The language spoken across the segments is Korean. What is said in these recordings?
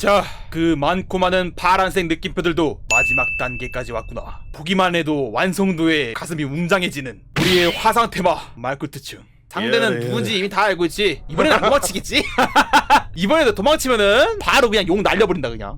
자, 그 많고 많은 파란색 느낌표들도 마지막 단계까지 왔구나. 보기만 해도 완성도에 가슴이 웅장해지는 우리의 화상 테마 말쿠트층. 상대는 예, 예. 누군지 이미 다 알고 있지. 이번에는 안 도망치겠지? 이번에도 도망치면은 바로 그냥 욕 날려버린다 그냥.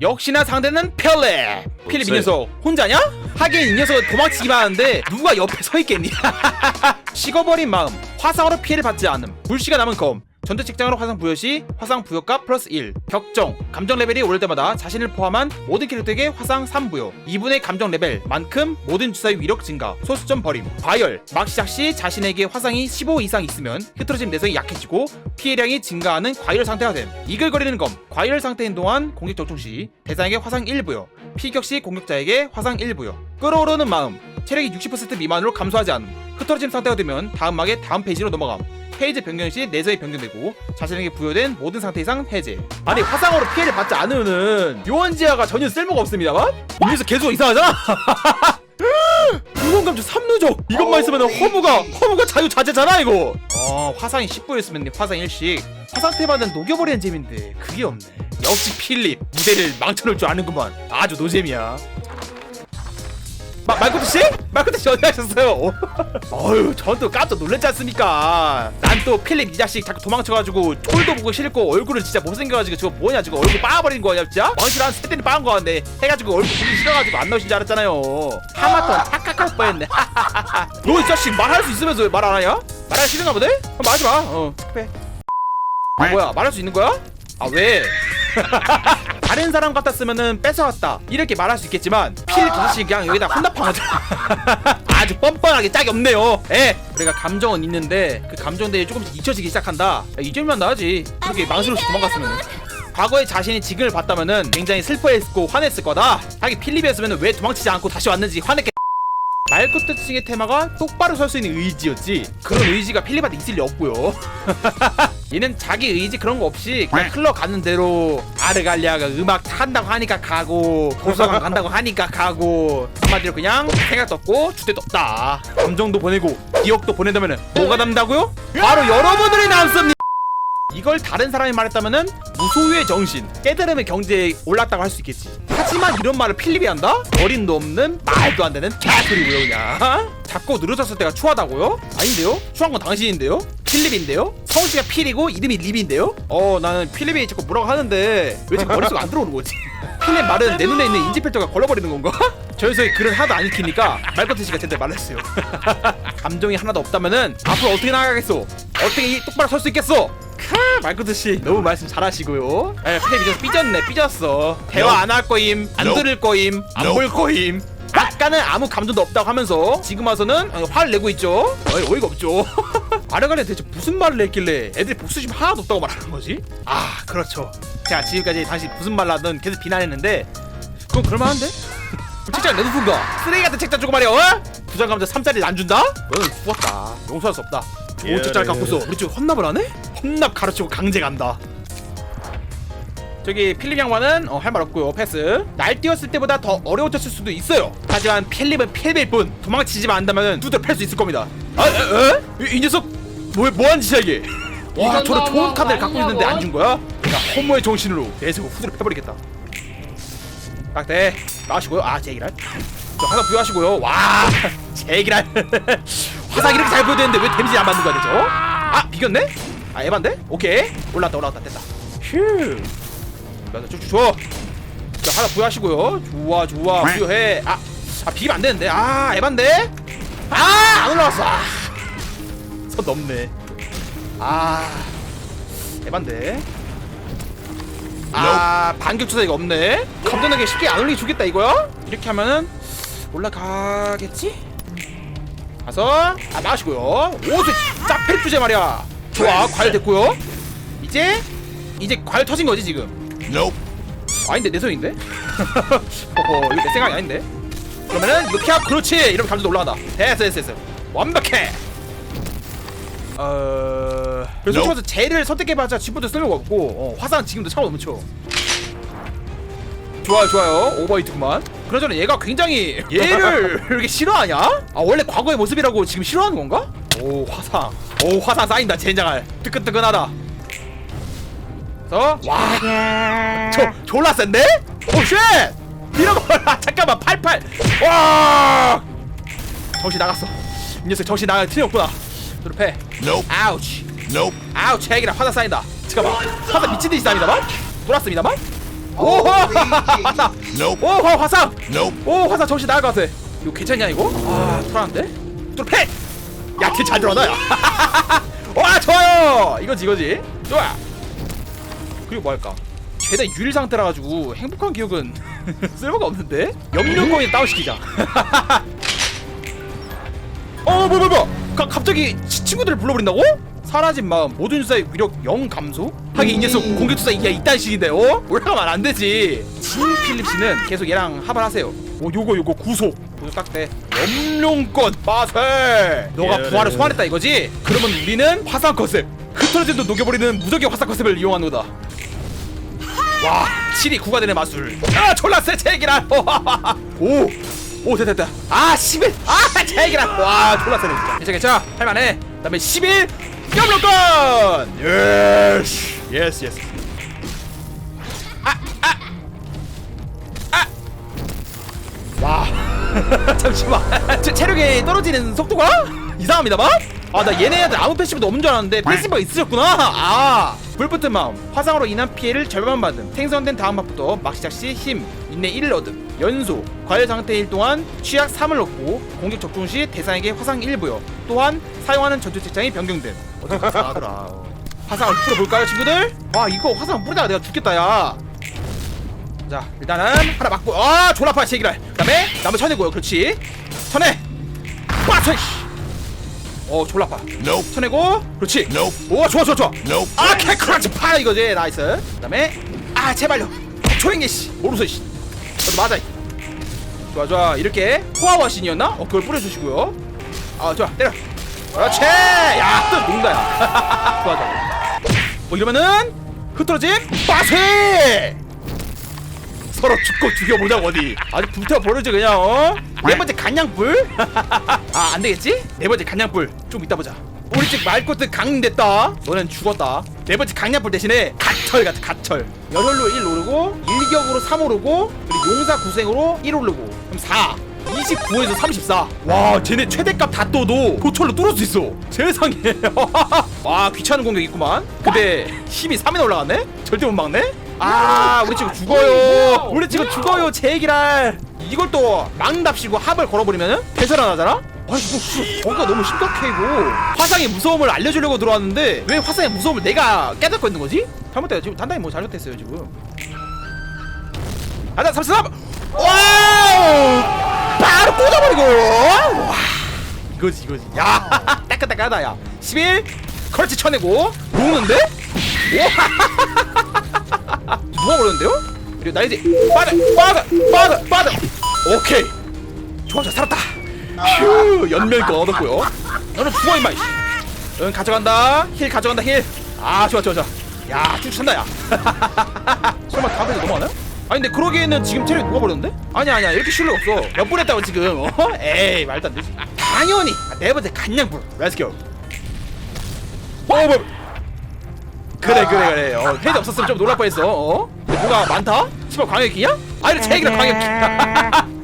역시나 상대는 필립. 필립 이 없어요. 녀석 혼자냐? 하긴 이 녀석은 도망치기만 하는데 누가 옆에 서 있겠니? 식어버린 마음, 화상으로 피해를 받지 않음, 물씨가 남은 검, 전투 책장으로 화상 부여 시 화상 부여값 플러스 1 격정 감정 레벨이 오를 때마다 자신을 포함한 모든 캐릭터에게 화상 3 부여. 2분의 감정 레벨만큼 모든 주사위 위력 증가 소수점 버림 과열 막 시작 시 자신에게 화상이 15 이상 있으면 흐트러짐 내성이 약해지고 피해량이 증가하는 과열 상태가 됨. 이글거리는 검 과열 상태인 동안 공격 적중 시 대상에게 화상 1 부여 피격 시 공격자에게 화상 1 부여. 끓어오르는 마음 체력이 60% 미만으로 감소하지 않음. 흐트러짐 상태가 되면 다음 막의 다음 페이지로 넘어감 페이지 변경 시 내성이 변경되고 자신에게 부여된 모든 상태 이상 해제. 아니 화상으로 피해를 받지 않으면은 요원지하가 전혀 쓸모가 없습니다만 여기서 계속 이상하잖아. 무건 감정 3누적 이것만 있으면 허무가 허무가 자유자재잖아 이거. 어 화상이 10부였으면 화상 1씩 화상 테마는 녹여버리는 재미인데 그게 없네. 역시 필립 무대를 망쳐놓을 줄 아는구만. 아주 노잼이야. 마, 말코트 씨? 말코트 씨 어디 가셨어요? 어휴, 전또 깜짝 놀랐지 않습니까? 난 또 필립 이 자식 자꾸 도망쳐가지고 꼴도 보고 싫고 얼굴을 진짜 못생겨가지고 저거 뭐냐 저거 얼굴 빠버린 거야 진짜? 왕실 한세 대는 빠은 거 같네 해가지고 얼굴 보기 싫어가지고 안 나오신 줄 알았잖아요 하마터 착각할 뻔했네 너 이 자식 말할 수 있으면서 왜 말 안 하냐? 말하기 싫은가 보네? 그럼 말하지 마어 그래 아 뭐야 말할 수 있는 거야? 아 왜? 다른 사람 같았으면은 뺏어왔다. 이렇게 말할 수 있겠지만 필 도대체 그냥 여기다 혼납하거든. 아주 뻔뻔하게 짝이 없네요. 예. 우리가 감정은 있는데 그 감정들이 조금씩 잊혀지기 시작한다. 야, 잊으면 나지. 그렇게 망설없이 도망갔으면 과거에 자신이 지금을 봤다면은 굉장히 슬퍼했고 화냈을 거다. 자기 필립이었으면 왜 도망치지 않고 다시 왔는지 화냈겠 말끝트층의 테마가 똑바로 설 수 있는 의지였지. 그런 의지가 필립한테 있을 리 없고요 얘는 자기 의지 그런 거 없이 그냥 흘러가는 대로 아르갈리아가 음악 한다고 하니까 가고 도서관 간다고 하니까 가고 한마디로 그냥 생각도 없고 주대도 없다. 감정도 보내고 기억도 보낸다면은 뭐가 남다고요? 바로 여러분들이 남습니다 이걸 다른 사람이 말했다면은 무소유의 정신, 깨달음의 경제에 올랐다고 할 수 있겠지. 하지만 이런 말을 필립이 한다? 어림도 없는 말도 안 되는 개소리고요 그냥. 자꾸 늘어졌을 때가 추하다고요? 아닌데요? 추한 건 당신인데요? 필립인데요? 성씨가 필이고 이름이 립인데요? 어 나는 필립이 자꾸 뭐라고 하는데 왜 지금 머릿속에 안 들어오는 거지? 필립 말은 내 눈에 있는 인지 필터가 걸러버리는 건가? 저 녀석이 글은 하나도 안 읽히니까 말버튼 씨가 제대로 말했어요. 감정이 하나도 없다면은 앞으로 어떻게 나가겠어? 어떻게 이 똑바로 설 수 있겠어? 카 말코트 씨 너무 말씀 잘하시고요. 에 필립 이제 삐졌네 삐졌어. 대화 안 할 거임, 안. 들을 거임, 안 볼 거임. 아까는 아무 감정도 없다고 하면서 지금 와서는 어, 화를 내고 있죠. 어이, 어이가 없죠. 아르가리 대체 무슨 말을 했길래 애들이 복수심 하나도 없다고 말하는 거지? 아 그렇죠. 제가 지금까지 당신 무슨 말 하든 계속 비난했는데 그건 그럴만한데? 책장 내놓던가 쓰레기 같은 책장 주고 말이야 어? 부장 감자 3짜리 안 준다? 너는 죽었다 용서할 수 없다 좋은 예, 책장을 예. 갖고서 우리 쪽 헌납을 안 해? 헌납 가르치고 강제 간다 저기 필립 양반은 어, 할 말 없고요 패스 날뛰었을 때보다 더 어려워졌을 수도 있어요 하지만 필립은 필립일 뿐 도망치지만 않다면 두드러 팰수 있을 겁니다 아, 에? 에? 이, 이 녀석 뭐, 뭐하는 짓이야 이게 와 이건 저런 뭐, 좋은 뭐, 카드를 갖고 있는데 안? 준 거야? 야 허무의 정신으로 내세고 후드를 패버리겠다 딱대 마시고요 아 제기랄 저 하나 부여하시고요 와 제기랄 화상 이렇게 잘 부여되는데 왜 데미지 안 받는 거야 대체 어? 아 비겼네? 아 에반데? 오케이 올라왔다 올라왔다 됐다 휴 맞아 쭉쭉 줘. 자 하나 부여하시고요. 좋아 좋아 부여해. 아, 아 비기면 안 되는데. 아 에반데. 아 안 올라왔어. 아, 선 넘네. 아 에반데. 아 반격 투사가 없네. 감전하게 쉽게 안 올리게 주겠다 이거야? 이렇게 하면은 올라가겠지? 가서 아 마시고요. 오세 짝패 주제 말이야. 좋아 과일 됐고요. 이제 이제 과일 터진 거지 지금. Nope. 아닌데 내 손인데? 어허 이거 내 생각이 아닌데? 그러면은 하고 그렇지 이러면 감정도 올라간다 됐어 됐어 됐어 완벽해 어... 그래서 Nope. 솔직히 쟤를 선택해봤자 지금부터 쓸모가 없고 어, 화상 지금도 차고 넘쳐 좋아요 좋아요 오버히트구만 그나저나 얘가 굉장히 얘를 이렇게 싫어하냐? 아 원래 과거의 모습이라고 지금 싫어하는 건가? 오 화상 오 화상 쌓인다 젠장할. 뜨끈뜨끈하다. 그래서 와저 졸라 센데? 오쉣! 거 잠깐만 88 와! 정신 나갔어. 이 녀석 정신 나갈 틈이 없구나. 드롭해. Nope. 아우치. Nope. 아우치 핵이라 화살 쌓인다. 잠깐만. 화살 미친 듯이 쌓입니다만? 돌았습니다만? 오! 화살 Nope. 오 화, 화살 Nope. 오 화살 정신 나갈 것 같아. 이거 괜찮냐 이거? 아 불안한데? 드롭해 야걔 잘 들어가다 와 좋아요! 이거지 이거지. 좋아! 그리고 뭐 할까? 최대 유일 상태라 가지고 행복한 기억은 쓸모가 없는데? 염료거인 다운시키자. 어 뭐야 뭐야 가, 갑자기 치, 친구들을 불러버린다고? 사라진 마음 모든 유사의 위력 0 감소? 하긴 이 녀석 공격 투사 이게 이딴 식인데 어? 올라가면 안 되지? 진 필립 씨는 계속 얘랑 합을하세요. 오 요거 요거 구속. 구속 딱돼. 염룡권 빠세! 너가 부활을 소환했다 이거지? 그러면 우리는 화상 컨셉. 흐트러짐도 녹여버리는 무적의 화상 컨셉을 이용한 거다 와. 7이 9가 되는 마술. 아 졸라 세 제기라 오! 오 됐다 됐다. 아 11! 아 제기라 와 졸라 세네 진짜. 괜찮아 괜찮아. 할만해. 그 다음에 11 염료권! 예스! 예스 예스. 와. 잠시만. 제 체력이 떨어지는 속도가? 이상합니다만? 아나 얘네한테 아무 패시브도 없는 줄 알았는데 패시브가 있으셨구나. 아 불붙은 마음. 화상으로 인한 피해를 절반 받음 생성된 다음 밥부터 막 시작 시 힘 인내 1을 얻음 연소 과열 상태일 동안 취약 3을 얻고 공격 적중 시 대상에게 화상 1부여 또한 사용하는 전투 책장이 변경됨. 어떻게 하더라 화상을 풀어볼까요 친구들? 와 이거 화상 뿌리다가 내가 죽겠다 야. 자 일단은 하나 맞고 아 졸라파 세기랄. 그 다음에 나무 쳐내고요 그렇지. 쳐내 빠쳐 어 졸라파 Nope. 쳐내고 그렇지. Nope. 오 좋아 좋아 좋아. Nope. 아 캐크런치 파 이거지. 나이스. 그 다음에 아 제발요. 초행계 씨. 오르소 씨 맞아. 좋아 좋아. 이렇게 포화와신이었나? 어 그걸 뿌려주시고요. 아 좋아. 때려. 그렇지! 야또 농다 야. 좋아 좋아. 뭐 이러면은 흐트러짐 빠세! 서로 죽고 죽여보자고 어디. 아주 불태워 버리지 그냥 어? 네 번째 간양불? 아 안되겠지? 네 번째 간양불 좀 이따 보자. 우리 집 말꽃들 강림됐다. 너넨 죽었다. 네 번째 강양불 대신에 갓철 같아 갓철. 열혈로 1 오르고 일격으로 3 오르고 그리고 용사 구생으로 1 오르고 그럼 4 29에서 34. 와, 쟤네 최대값 다 떠도 도철로 뚫을 수 있어. 세상에. 와, 귀찮은 공격 있구만. 근데 힘이 3에 올라갔네? 절대 못 막네? 아, 우리 친구 죽어요. 우리 친구 죽어요, 제기랄. 이걸 또 망답시고 합을 걸어버리면은 대설하나잖아? 아, 이거 씨, 거기가 너무 심각해, 이거. 화상의 무서움을 알려주려고 들어왔는데, 왜 화상의 무서움을 내가 깨닫고 있는 거지? 잘못돼요. 지금 단단히 뭐 잘못했어요, 지금. 가자 33 와우 바로 꽂아버리고. 와. 이거지 이거지. 야 따끈따끈하다 야. 11 그렇지 쳐내고. 녹는데? 와. 누워버렸는데요? 그리고 나 이제 빠져 빠져 빠져 빠져. 오케이. 좋아 좋아. 살았다. 휴 연멸권 얻었고요. 너는 죽어 임마. 응 가져간다. 힐 가져간다 힐아 좋아 좋아 좋아. 야쭉 찬다 야. 설마 다음에도 넘어가나요? 아니 근데 그러기에는 지금 체력이 녹아버렸는데? 아니야 아니야. 이렇게 쉴리 없어. 몇 분 했다고 지금. 어? 에이 말도 안 되지. 당연히. 아, 네 번째 간양불. 렛츠고 어 뭐. 그래 그래 그래. 어, 헤드 없었으면 좀 놀랄 뻔했어. 어? 근데 뭐가 많다? 씨발 광역기야? 아니 제기라 광역기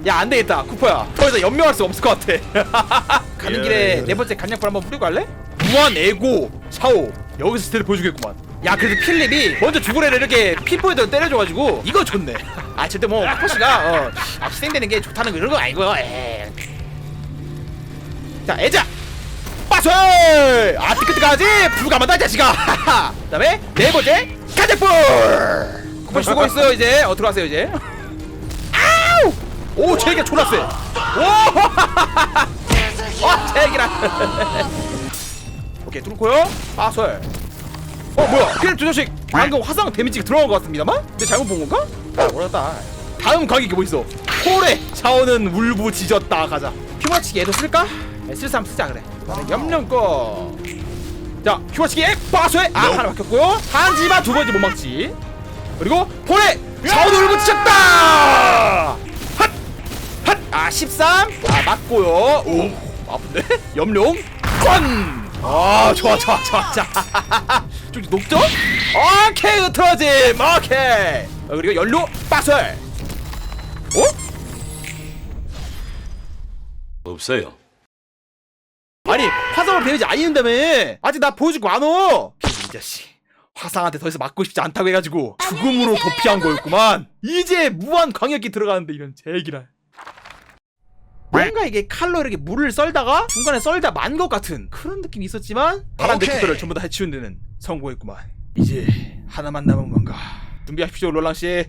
야. 안되겠다. 쿠퍼야. 더 이상 연명할 수 없을 것 같아. 가는 길에 네 번째 간양불 한번 뿌리고 갈래? 무한 에고 샤오. 여기서 스테를 보여주겠구만 야 그래도 필립이 먼저 죽으래를 이렇게 피부에다 때려줘가지고 이거 좋네. 아 절대 뭐 쿠퍼씨가 어, 아, 희생되는 게 좋다는 거 그런 거 아니고요. 에이. 자 애자! 빠져 아 뜨끈뜨끈하지 불가마다 이 자식아! 그 다음에 네 번째 가자불 쿠퍼 쓰고 있어요 이제. 어 들어가세요 이제? 아우! 오 제기가 졸라 세 오! 와 제기라. 오케이 뚫고요. 빠설 어 뭐야 필립 두 자식 방금 화상 데미지가 들어간 것 같습니다만? 근데 잘못 본 건가? 아 모르겠다 다음 가격이 뭐 있어 홀에 샤오는 울부 지졌다 가자 휴머치기 얘도 쓸까? 네, 쓸 사람 쓰자 그래 염령거 자 휴머치기 액 빠쇠 아 하나 막혔고요 한지만 두 번째 못 막지 그리고 홀에 샤오는 울부 지졌다 핫 핫 아 13. 아 맞고요. 오 아픈데? 염룡 권. 아 좋아 좋아 좋아 좋아. 좀 높죠? 오케이 흐트러짐. 오케이. 어, 그리고 연료 빠설. 어? 없어요. 아니 화성을 데미지 안 입는다며. 아직 나 보여주고 안 오 이 자식. 화상한테 더 이상 맞고 싶지 않다고 해가지고 죽음으로 도피한 거였구만. 이제 무한 광역기 들어가는데 이런 제기라 뭔가 이게 칼로 이렇게 물을 썰다가 중간에 썰다 만 것 같은 그런 느낌이 있었지만 파란 오케이. 데크들을 전부 다 해치운 데는 성공했구만. 이제 하나만 남은 건가? 준비하십시오 롤랑씨